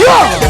停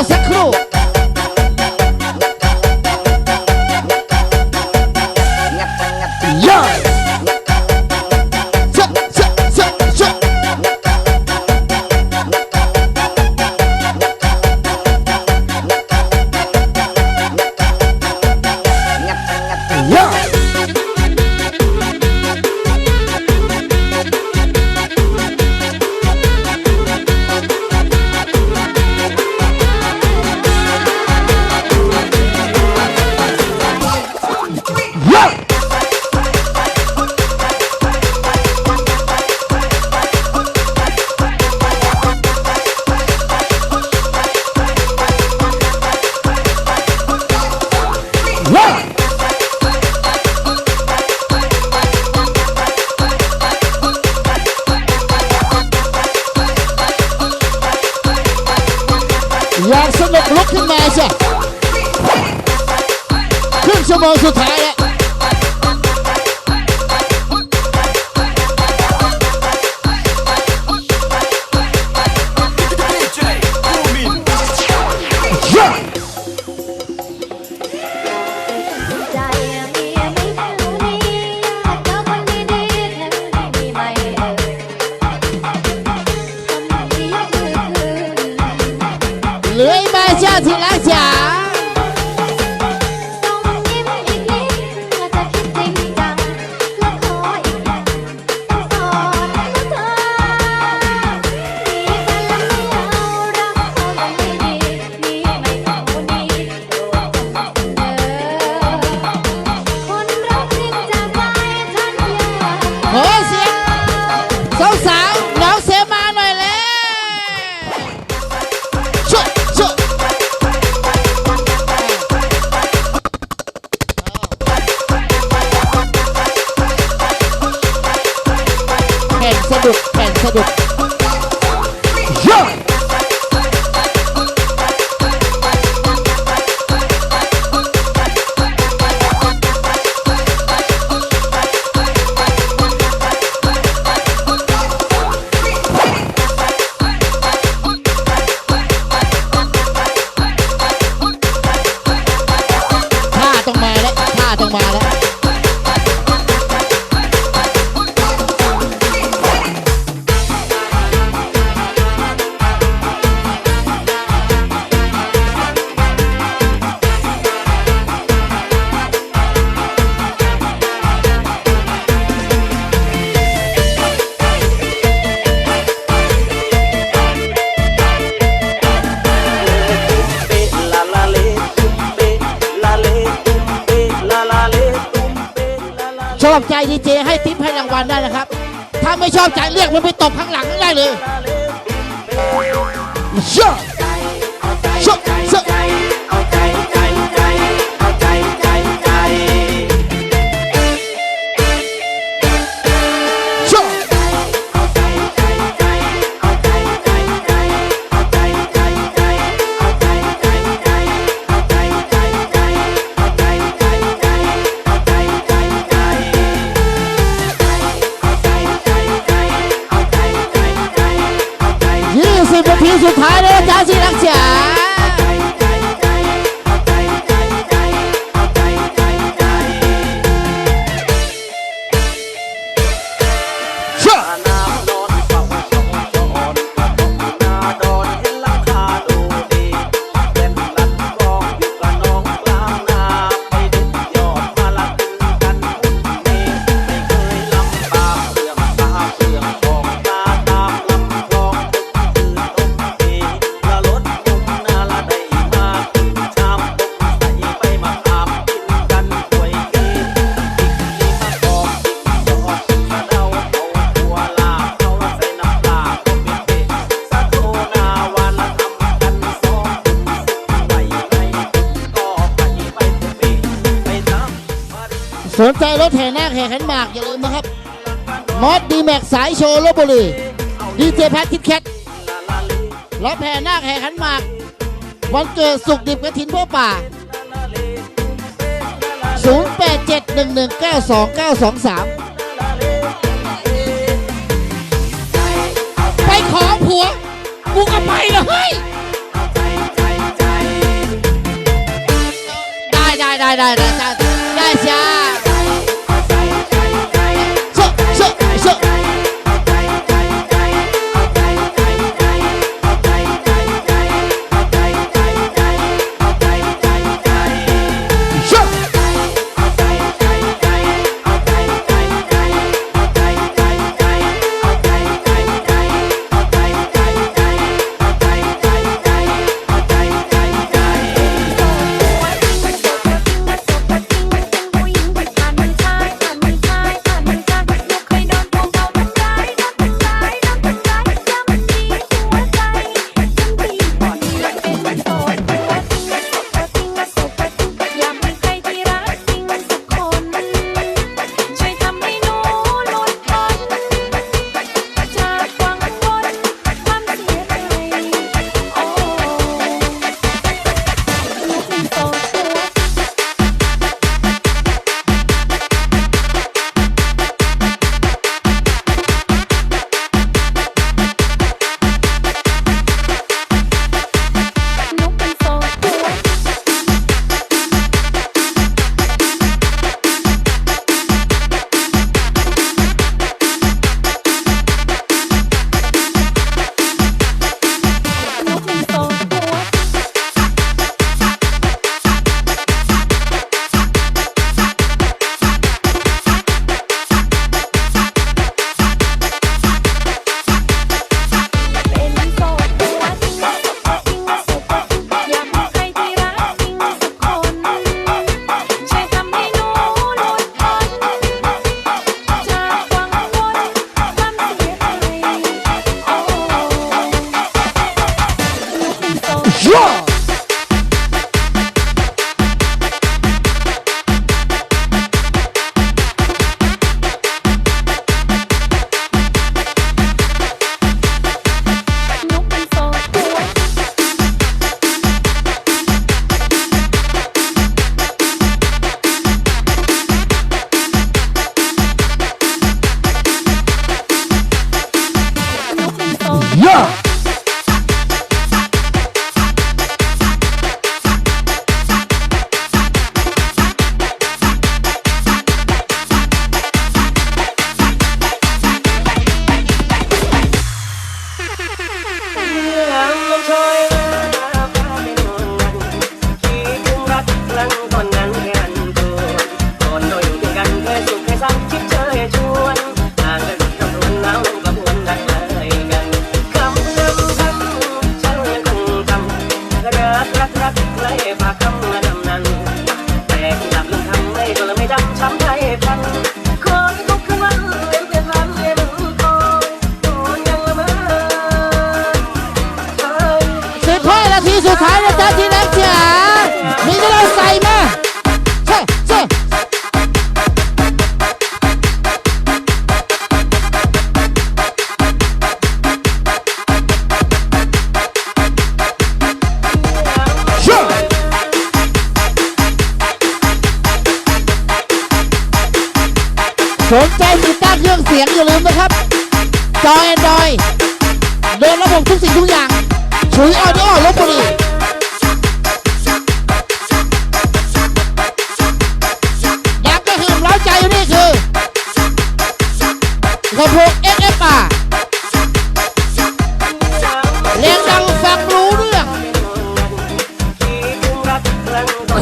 Casa Cruz. โมงสุดท้ายแล้วเหลืออีกใบเจ้าที่รักจ๋า อบใจดีเจให้ทิปให้รางวัลได้นะครับ ถ้าไม่ชอบใจเรียกมันไปตบข้างหลังได้เลยเชื่ สนใจรถแห่หน้าแห่ขันหมาก อย่าลืมนะครับ มอสดีแม็กสายโชว์ลบบุรีดีเจพัทคิดแคทรถแห่หน้าแห่ขันหมาก วันเกิดสุขดิบกระถินพ่อป่า 0871192923 ไปขอผัวกูก็ไปเลยได้ได้ได้ได้ได้ Yeah!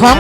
ขอ